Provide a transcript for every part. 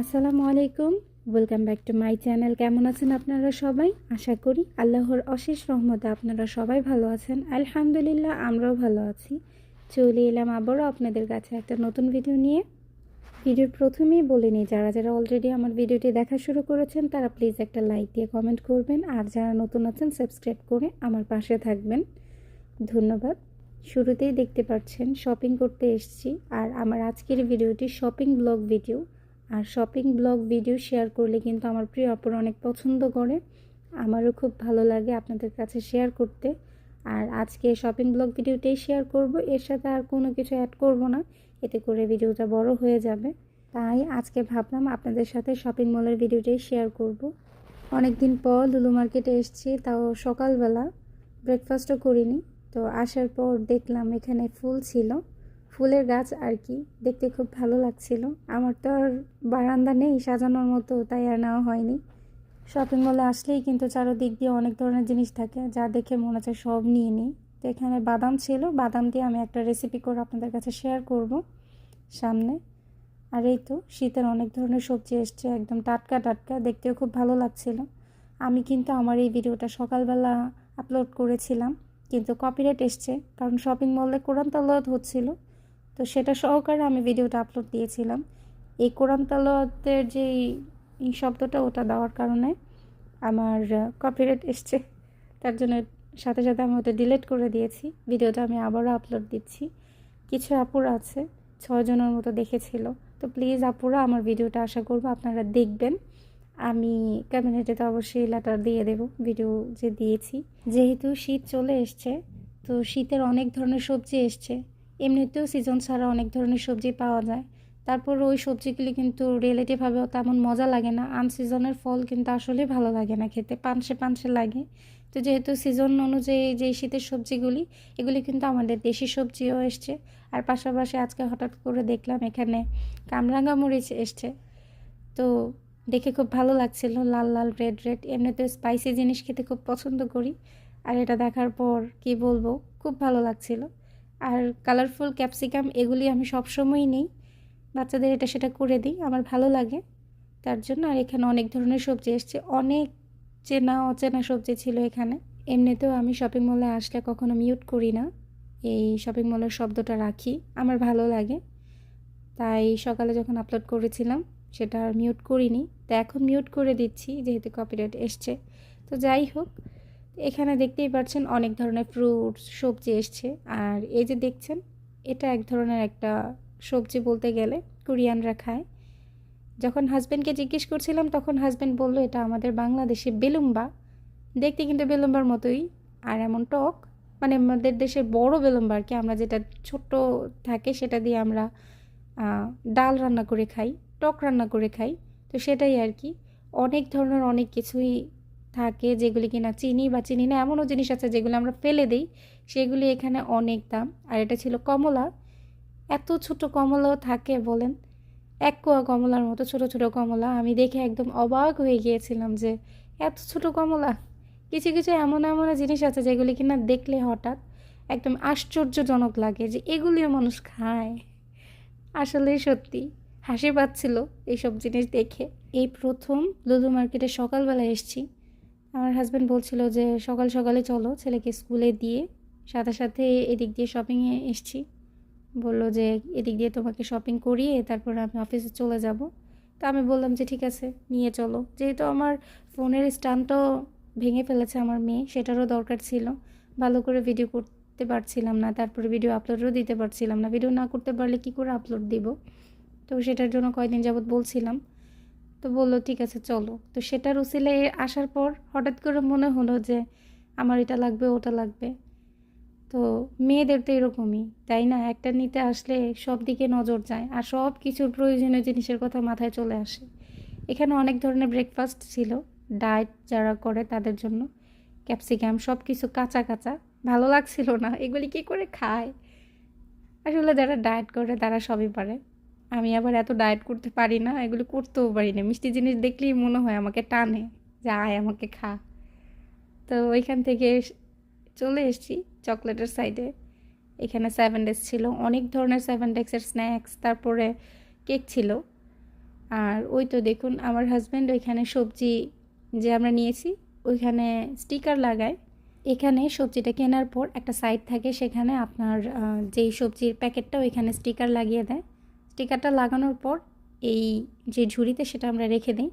আসসালামু আলাইকুম। Welcome back to my channel কেমন আছেন আপনারা সবাই? আশা করি আল্লাহর অশেষ রহমতে আপনারা সবাই ভালো আছেন। আলহামদুলিল্লাহ, আমরাও ভালো আছি। চলে এলাম আবারও আপনাদের কাছে একটা নতুন ভিডিও নিয়ে। ভিডিওর প্রথমেই বলে নিই, যারা যারা অলরেডি আমার ভিডিওটি দেখা শুরু করেছেন, তারা প্লিজ একটা লাইক দিয়ে কমেন্ট করবেন। আর যারা নতুন আছেন সাবস্ক্রাইব করে আমার পাশে থাকবেন। ধন্যবাদ। শুরুতেই দেখতে পাচ্ছেন শপিং করতে এসেছি। আর আমার আজকের ভিডিওটি শপিং ব্লগ ভিডিও আর শপিং ব্লগ ভিডিও শেয়ার করলে কিন্তু আমার প্রিয় অপর অনেক পছন্দ করে। আমারও খুব ভালো লাগে আপনাদের কাছে শেয়ার করতে। আর আজকে শপিং ব্লগ ভিডিওটাই শেয়ার করব, এর সাথে আর কোনো কিছু অ্যাড করব না। এতে করে ভিডিওটা বড় হয়ে যাবে। তাই আজকে ভাবলাম আপনাদের সাথে শপিং মলের ভিডিওটাই শেয়ার করব। অনেক দিন পর লুলু মার্কেটে এসেছি, তাও সকালবেলা। ব্রেকফাস্টও করিনি, তো আসার পর দেখলাম এখানে ফুল ছিল। ফুলের গাছ আর কি। দেখতে খুব ভালো লাগছিল। আমার তো আর বারান্দা নেই সাজানোর মতো, তাই আর নেওয়া হয়নি। শপিং মলে আসলেই কিন্তু চারোদিক দিয়ে অনেক ধরনের জিনিস থাকে, যা দেখে মনে হচ্ছে সব নিয়ে নিই। তো এখানে বাদাম ছিল, বাদাম দিয়ে আমি একটা রেসিপি করে আপনাদের কাছে শেয়ার করব সামনে। আর এই তো, শীতের অনেক ধরনের সবজি এসছে, একদম টাটকা টাটকা, দেখতেও খুব ভালো লাগছিল। আমি কিন্তু আমার এই ভিডিওটা সকালবেলা আপলোড করেছিলাম, কিন্তু কপিরাইট এসছে, কারণ শপিং মলে কোরআন তালাওয়াত হচ্ছিল। তো সেটা সহকারে আমি ভিডিওটা আপলোড দিয়েছিলাম। এই কোরআন তালাওয়াতের যে এই শব্দটা ওটা দেওয়ার কারণে আমার কপিরাইট এসছে। তার জন্য সাথে সাথে আমি ওটা ডিলিট করে দিয়েছি। ভিডিওটা আমি আবারও আপলোড দিচ্ছি। কিছু আপুরা আছে ছজনের মতো দেখেছিল। তো প্লিজ আপুরা আমার ভিডিওটা আশা করব আপনারা দেখবেন। আমি কমিউনিটিতে অবশ্যই লেটার দিয়ে দেব ভিডিও যে দিয়েছি। যেহেতু শীত চলে এসছে, তো শীতের অনেক ধরনের সবজি এসছে। এমনিতেও সিজন ছাড়া অনেক ধরনের সবজি পাওয়া যায়। তারপর ওই সবজিগুলি কিন্তু রিলেটিভভাবেও তেমন মজা লাগে না। আনসিজনের ফল কিন্তু আসলে ভালো লাগে না খেতে, পানসে পানসে লাগে। তো যেহেতু সিজন অনুযায়ী যে শীতের সবজিগুলি, এগুলি কিন্তু আমাদের দেশি সবজিও এসছে। আর পাশাপাশি আজকে হঠাৎ করে দেখলাম এখানে কামরাঙ্গা মরিচ এসছে। তো দেখে খুব ভালো লাগছিল, লাল লাল রেড রেড এমনিতে স্পাইসি জিনিস খেতে খুব পছন্দ করি। আর এটা দেখার পর কি বলব, খুব ভালো লাগছিল। আর কালারফুল ক্যাপসিকাম এগুলি আমি সবসময়ই নেই। বাচ্চাদের এটা সেটা করে দিই, আমার ভালো লাগে। তার জন্য আর এখানে অনেক ধরনের সবজি এসছে। অনেক চেনা, অচেনা সবজি ছিল এখানে। এমনিতেও আমি শপিং মলে আসলে কখনো মিউট করি না। এই শপিং মলের শব্দটা রাখি, আমার ভালো লাগে। তাই সকালে যখন আপলোড করেছিলাম, সেটা আর মিউট করিনি। তো এখন মিউট করে দিচ্ছি, যেহেতু কপিরাইট এসছে। তো যাই হোক এখানে দেখতেই পাচ্ছেন অনেক ধরনের ফ্রুটস সবজি এসছে। আর এই যে দেখছেন, এটা এক ধরনের একটা সবজি বলতে গেলে কোরিয়ানরা খায়। যখন হাজব্যান্ডকে জিজ্ঞেস করছিলাম, তখন হাজব্যান্ড বলল, এটা আমাদের বাংলাদেশে বেলুম্বা। দেখতে কিন্তু বেলুম্বার মতোই। আর এমন টক মানে আমাদের দেশের বড় বেলুম্বা আর কি, আমরা যেটা ছোট্ট থাকে সেটা দিয়ে আমরা ডাল রান্না করে খাই, টক রান্না করে খাই। তো সেটাই আর কি। অনেক ধরনের অনেক কিছুই থাকে যেগুলি কিনা চিনি বা চিনি না এমনও জিনিস আছে যেগুলো আমরা ফেলে দিই, সেগুলি এখানে অনেক দাম। আর এটা ছিল কমলা। এত ছোট কমলাও থাকে বলেন। এক কোয়া কমলার মতো ছোট ছোট কমলা। আমি দেখে একদম অবাক হয়ে গিয়েছিলাম যে এত ছোট কমলা। কিছু কিছু এমন এমন জিনিস আছে যেগুলি কিনা দেখলে হঠাৎ একদম আশ্চর্যজনক লাগে যে এগুলিও মানুষ খায়। আসলে সত্যি, হাসি পাচ্ছিল এইসব জিনিস দেখে। এই প্রথম লুলু মার্কেটে সকালবেলা এসছি। আমার হাজব্যান্ড বলছিল যে, সকাল সকালে চলো ছেলেকে স্কুলে দিয়ে সাথে সাথে এদিক দিয়ে শপিংয়ে এসছি। বলল যে, এদিক দিয়ে তোমাকে শপিং করিয়ে তারপর আমি অফিসে চলে যাব। তা আমি বললাম যে, ঠিক আছে, নিয়ে চলো। যেহেতু আমার ফোনের স্ট্যান্ডটাও ভেঙে ফেলেছে আমার মেয়ে, সেটারও দরকার ছিল। ভালো করে ভিডিও করতে পারছিলাম না, তারপরে ভিডিও আপলোডও দিতে পারছিলাম না। ভিডিও না করতে পারলে কি করে আপলোড দিব? তো সেটার জন্য কয়দিন যাবৎ বলছিলাম। তো বলল, ঠিক আছে, চলো। তো সেটার উসিলে আসার পর হঠাৎ করে মনে হলো যে, আমার এটা লাগবে, ওটা লাগবে। তো মেয়েদের তো এরকমই, তাই না? একটা নিতে আসলে সব দিকে নজর যায় আর সব কিছুর প্রয়োজনীয় জিনিসের কথা মাথায় চলে আসে। এখানে অনেক ধরনের ব্রেকফাস্ট ছিল ডায়েট যারা করে তাদের জন্য ক্যাপসিকাম সব কিছু কাঁচা কাঁচা, ভালো লাগছিল না। এগুলি কী করে খায়? আসলে যারা ডায়েট করে তারা সবই পারে। আমি আবার এত ডায়েট করতে পারি না, এগুলো করতেও পারি না। মিষ্টি জিনিস দেখলেই মনে হয় আমাকে টানে যে, আয়, আমাকে খা। তো ওইখান থেকে চলে এসেছি চকলেটের সাইডে এখানে সেভেন ডেক্স ছিল। অনেক ধরনের সেভেন ডেক্সের স্ন্যাক্স তারপরে কেক ছিল। আর ওই তো দেখুন, আমার হাজব্যান্ড ওইখানে সবজি যে আমরা নিয়েছি, ওইখানে স্টিকার লাগায়। এখানে সবজিটা কেনার পর একটা সাইড থাকে, সেখানে আপনার যেই সবজির প্যাকেটটা ওইখানে স্টিকার লাগিয়ে দেয়। স্টিকারটা লাগানোর পর এই যে ঝুড়িতে সেটা আমরা রেখে দিই।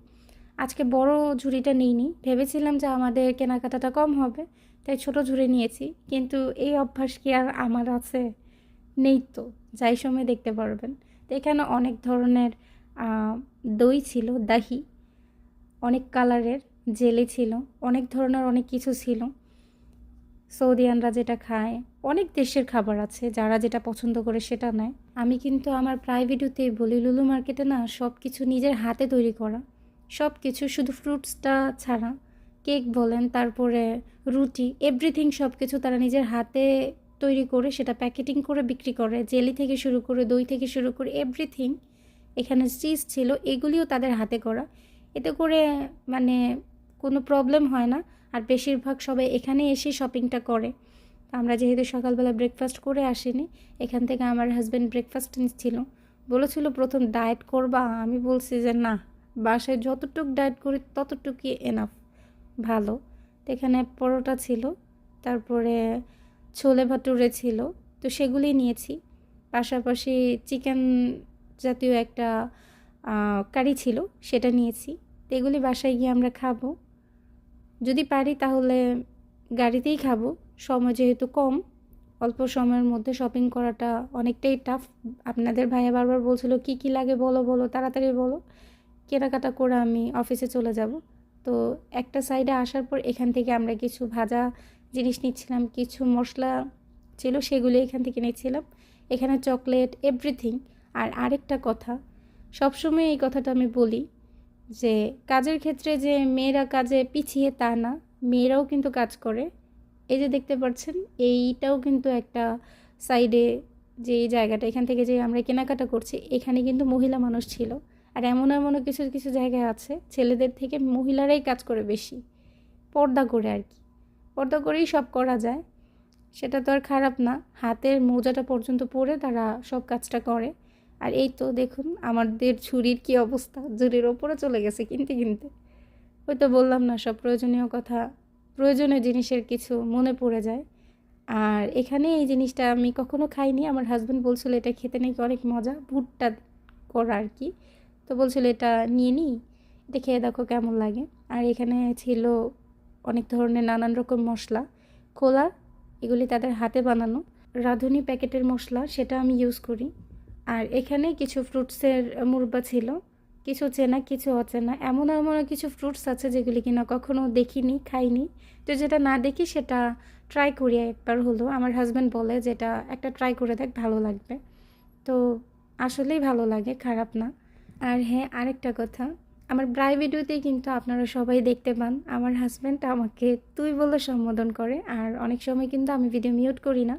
আজকে বড় ঝুড়িটা নিইনি। ভেবেছিলাম যে আমাদের কেনাকাটাটা কম হবে, তাই ছোট ঝুড়ি নিয়েছি। কিন্তু এই অভ্যাস কি আর আমার আছে? নেই তো, যাই সময় দেখতে পারবেন। তো এখানে অনেক ধরনের দই ছিল, দাহি, অনেক কালারের, জেলি ছিল, অনেক ধরনের অনেক কিছু ছিল। সৌদি সৌদিয়ানরা যেটা খায়, অনেক দেশের খাবার আছে, যারা যেটা পছন্দ করে সেটা নেয়। আমি কিন্তু আমার প্রায় বলি লুলু মার্কেটে না সব কিছু নিজের হাতে তৈরি করা। সব কিছু শুধু ফ্রুটসটা ছাড়া। কেক বলেন, তারপরে রুটি এভরিথিং সব কিছু তারা নিজের হাতে তৈরি করে, সেটা প্যাকেটিং করে বিক্রি করে। জেলি থেকে শুরু করে, দই থেকে শুরু করে এভরিথিং এখানে চিজ ছিল, এগুলিও তাদের হাতে করা। এতে করে মানে কোনো প্রবলেম হয় না। আর বেশিরভাগ সবাই এখানে এসে শপিংটা করে। আমরা যেহেতু সকালবেলা ব্রেকফাস্ট করে আসিনি, এখান থেকে আমার হাজব্যান্ড ব্রেকফাস্ট ছিল বলেছিল, প্রথম ডায়েট করবা? আমি বলছি যে, না, বাসায় যতটুক ডায়েট করি, ততটুকুই এনাফ ভালো। এখানে পরোটা ছিল, তারপরে ছোলে ভাটুরে ছিল, তো সেগুলি নিয়েছি। পাশাপাশি চিকেন জাতীয় একটা কারি ছিল, সেটা নিয়েছি। তো এগুলি বাসায় গিয়ে আমরা খাব। যদি পারি তাহলে গাড়িতেই খাব। সময় যেহেতু কম, অল্প সময়ের মধ্যে শপিং করাটা অনেকটাই টাফ আপনাদের ভাইয়া বারবার বলছিল, কি কি লাগে বলো বলো, তাড়াতাড়ি বলো। কেনাকাটা করে আমি অফিসে চলে যাব। তো একটা সাইডে আসার পর এখান থেকে আমরা কিছু ভাজা জিনিস নিচ্ছিলাম, কিছু মশলা ছিল, সেগুলি এখান থেকে নিচ্ছিলাম। এখানে চকলেট এভরিথিং আর আরেকটা কথা, সবসময় এই কথাটা আমি বলি যে, কাজের ক্ষেত্রে যে মেয়েরা কাজে পিছিয়ে তা না, মেয়েরাও কিন্তু কাজ করে। এই যে দেখতে পাচ্ছেন, এইটাও কিন্তু একটা সাইডে যে জায়গাটা, এখান থেকে যে আমরা কেনাকাটা করছি, এখানে কিন্তু মহিলা মানুষ ছিল। আর এমন এমনও কিছু কিছু জায়গায় আছে, ছেলেদের থেকে মহিলারাই কাজ করে বেশি। পর্দা করে আর কি। পর্দা করেই সব করা যায়। সেটা তো আর খারাপ না। হাতের মোজাটা পর্যন্ত পরে তারা সব কাজটা করে। আর এই তো দেখুন, আমাদের ঝুড়ির কি অবস্থা। ঝুড়ির ওপরে চলে গেছে কিনতে কিনতে। ওই তো বললাম না, সব প্রয়োজনীয় কথা। প্রয়োজনীয় জিনিসের কিছু মনে পড়ে যায়। আর এখানে এই জিনিসটা আমি কখনো খাইনি। আমার হাজব্যান্ড বলছিল, এটা খেতে নাকি অনেক মজা, ভুট্টা করা আর কি তো বলছিল, এটা নিয়ে নিই এটা খেয়ে দেখো কেমন লাগে। আর এখানে ছিল অনেক ধরনের নানান রকম মশলা, খোলা, এগুলি তাদের হাতে বানানো, রাঁধুনি প্যাকেটের মশলা, সেটা আমি ইউজ করি। আর এখানে কিছু ফ্রুটসের মুরব্বা ছিল কিছু চেনা কিছু অচেনা এমন এমন কিছু ফ্রুটস আছে যেগুলি কিনা কখনো দেখিনি, খাইনি। তো যেটা না দেখি সেটা ট্রাই করি একবার হলো আমার হাজব্যান্ড বলে যেটা একটা ট্রাই করে দেখ, ভালো লাগবে। তো আসলেই ভালো লাগে, খারাপ না। আর হ্যাঁ আরেকটা কথা, আমার প্রায় ভিডিওতেই কিন্তু আপনারা সবাই দেখতে পান। আমার হাজব্যান্ড আমাকে তুই বলে সম্বোধন করে। আর অনেক সময় কিন্তু আমি ভিডিও মিউট করি না।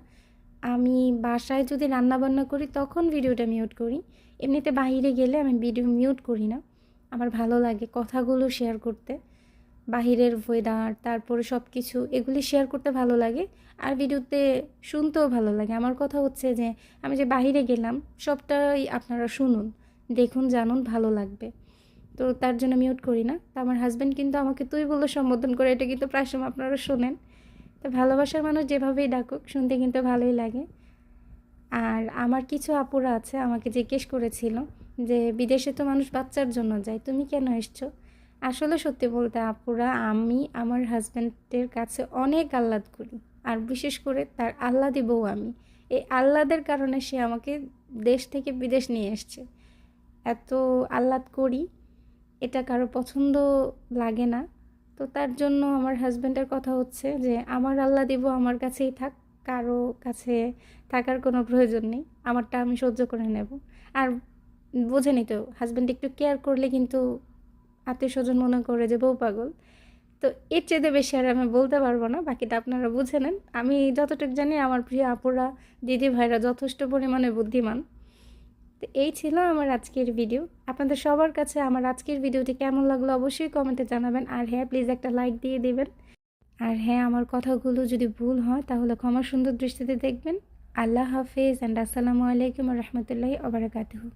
আমি বাসায় যদি রান্না বান্না করি, তখন ভিডিওটা মিউট করি। এমনিতে বাইরে গেলে আমি ভিডিও মিউট করি না। আমার ভালো লাগে কথাগুলো শেয়ার করতে। বাহিরের ওয়েদার তারপরে সব কিছু এগুলি শেয়ার করতে ভালো লাগে। আর ভিডিওতে শুনতেও ভালো লাগে। আমার কথা হচ্ছে যে, আমি যে বাইরে গেলাম, সবটাই আপনারা শুনুন, দেখুন, জানুন, ভালো লাগবে। তো তার জন্য মিউট করি না। তো আমার হাজব্যান্ড কিন্তু আমাকে তুই বলে সম্বোধন করে, এটা কিন্তু প্রায় সময় আপনারা শোনেন। তো ভালোবাসার মানুষ যেভাবেই ডাকুক, শুনতে কিন্তু ভালোই লাগে। আর আমার কিছু আপুরা আছে, আমাকে জিজ্ঞেস করেছিল যে, বিদেশে তো মানুষ বাচ্চার জন্য যায়, তুমি কেন এসছো? আসলে সত্যি বলতে আপুরা, আমি আমার হাজব্যান্ডের কাছে অনেক আহ্লাদ করি। আর বিশেষ করে তার আহ্লাদি বউ আমি। এই আহ্লাদের কারণে সে আমাকে দেশ থেকে বিদেশ নিয়ে এসছে। এত আহ্লাদ করি, এটা কারও পছন্দ লাগে না। তো তার জন্য আমার হাজব্যান্ডের কথা হচ্ছে যে, আমার আল্লাহ দিব, আমার কাছেই থাক। কারও কাছে থাকার কোনো প্রয়োজন নেই। আমারটা আমি সহ্য করে নেব। আর বোঝেনি তো হাজব্যান্ড একটু কেয়ার করলে কিন্তু আত্মীয় স্বজন মনে করে যে, বউ পাগল। তো এর চেয়ে বেশি আর আমি বলতে পারব না, বাকিটা আপনারা বুঝে নেন। আমি যতটুকু জানি, আমার প্রিয় আপুরা, দিদি ভাইরা যথেষ্ট পরিমাণে বুদ্ধিমান। তো এই ছিল আমার আজকের ভিডিও আপনাদের সবার কাছে আমার আজকের ভিডিওটি কেমন লাগল অবশ্যই কমেন্টে জানাবেন। আর হ্যাঁ প্লিজ একটা লাইক দিয়ে দেবেন। আর হ্যাঁ আমার কথাগুলো যদি ভুল হয়, তাহলে ক্ষমা সুন্দর দৃষ্টিতে দেখবেন। আল্লাহ হাফিজ অ্যান্ড আসসালামু আলাইকুম রহমতুল্লাহি আবরাকাতুহু